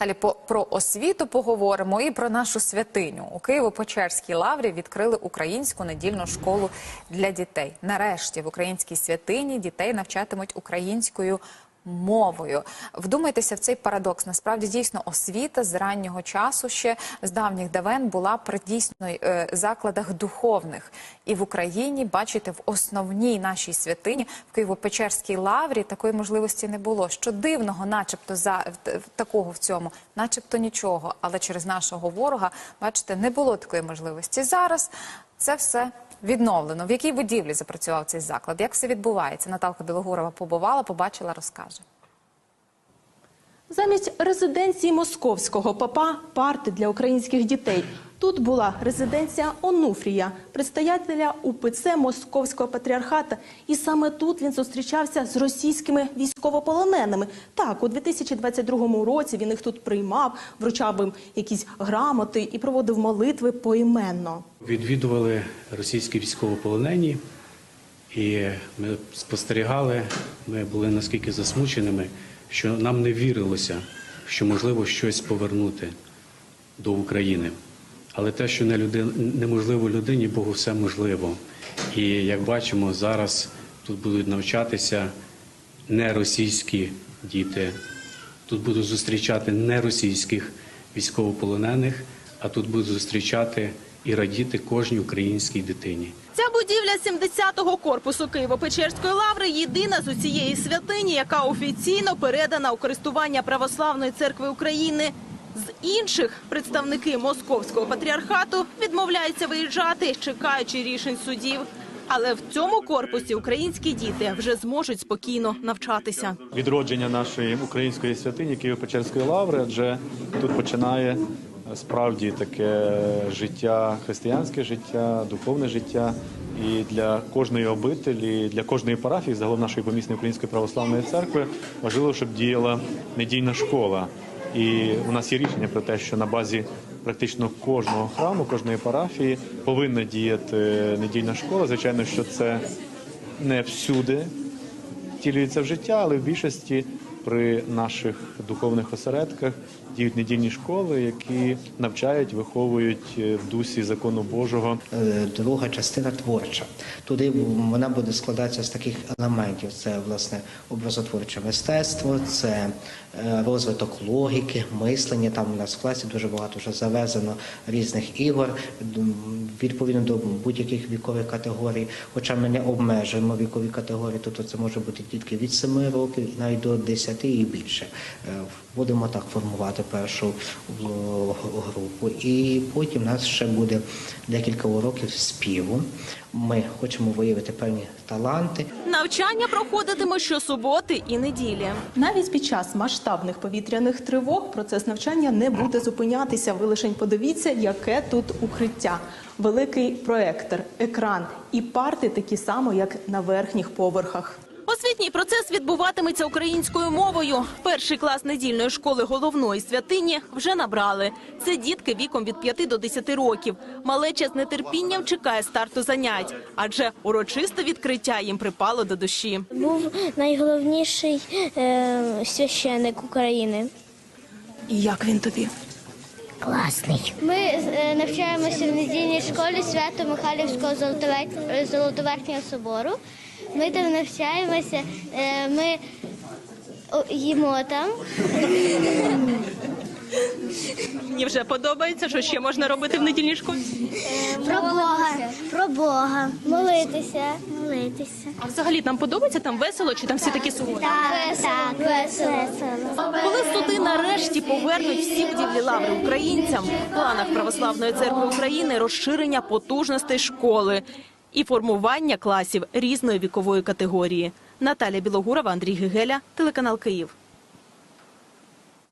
Далі по про освіту поговоримо і про нашу святиню. У Києво-Печерській лаврі відкрили українську недільну школу для дітей. Нарешті в українській святині дітей навчатимуть українською. Мовою вдумайтеся в цей парадокс. Насправді дійсно освіта з раннього часу ще з давніх давен була при дійсно е, закладах духовних. І в Україні, бачите, в основній нашій святині в Києво-Печерській лаврі такої можливості не було. Що дивного, начебто, за такого в цьому, начебто нічого. Але через нашого ворога, бачите, не було такої можливості. Зараз це все відновлено. В якій будівлі запрацював цей заклад? Як все відбувається? Наталка Білогурова побувала, побачила, розкаже. Замість резиденції московського папа парти для українських дітей. Тут була резиденція Онуфрія, предстоятеля УПЦ Московського патріархата. І саме тут він зустрічався з російськими військовополоненими. Так, у 2022 році він їх тут приймав, вручав їм якісь грамоти і проводив молитви поіменно. Відвідували російські військовополонені, і ми спостерігали, ми були наскільки засмученими, що нам не вірилося, що можливо щось повернути до України. Але те, що не люди, неможливо людині, Богу все можливо. І як бачимо, зараз тут будуть навчатися не російські діти, тут будуть зустрічати не російських військовополонених, а тут будуть зустрічати і радіти кожній українській дитині. Ця будівля 70-го корпусу Києво-Печерської лаври єдина з усієї святині, яка офіційно передана у користування Православної церкви України. З інших представники московського патріархату відмовляються виїжджати, чекаючи рішень судів. Але в цьому корпусі українські діти вже зможуть спокійно навчатися. відродження нашої української святині Києво-Печерської лаври, адже тут починає е, справді таке життя, християнське життя, духовне життя. І для кожної обителі, для кожної парафії, загалом нашої помісної української православної церкви, важливо, щоб діяла недільна школа. І у нас є рішення про те, що на базі практично кожного храму, кожної парафії повинна діяти недільна школа. Звичайно, що це не всюди втілюється в життя, але в більшості при наших духовних осередках діють недільні школи, які навчають, виховують е, в дусі закону Божого. Е, Друга частина творча. Туди вона буде складатися з таких елементів: це власне образотворче мистецтво, це е, розвиток логіки, мислення. Там у нас в класі дуже багато вже завезено різних ігор відповідно до будь-яких вікових категорій. Хоча ми не обмежуємо вікові категорії, тобто це може бути тільки від 7 років навіть до 10 і більше. Будемо так формувати першу е, групу. І потім у нас ще буде декілька уроків співу. Ми хочемо виявити певні таланти. Навчання проходитиме щосуботи і неділі. Навіть під час масштабних повітряних тривог процес навчання не буде зупинятися. Ви лише подивіться, яке тут укриття. Великий проектор, екран і парти такі само, як на верхніх поверхах. Освітній процес відбуватиметься українською мовою. Перший клас недільної школи головної святині вже набрали. Це дітки віком від 5 до 10 років. Малеча з нетерпінням чекає старту занять, адже урочисте відкриття їм припало до душі. був найголовніший е, священик України. І як він тобі? Класний. Ми е, навчаємося в недільній школі свято Михайлівського Золотовер- Золотоверхнього собору. Ми там навчаємося, е, ми їмо там. Мені вже подобається, що ще можна робити в недільній школі. Про Бога. Про Бога. Молитися. Молитися. А взагалі там подобається там весело чи там всі такі суворі? Так, так, весело. Коли суди нарешті повернуть всі будівлі лаври українцям, в планах Православної церкви України розширення потужностей школи і формування класів різної вікової категорії. Наталя Білогурова, Андрій Гигеля, телеканал Київ.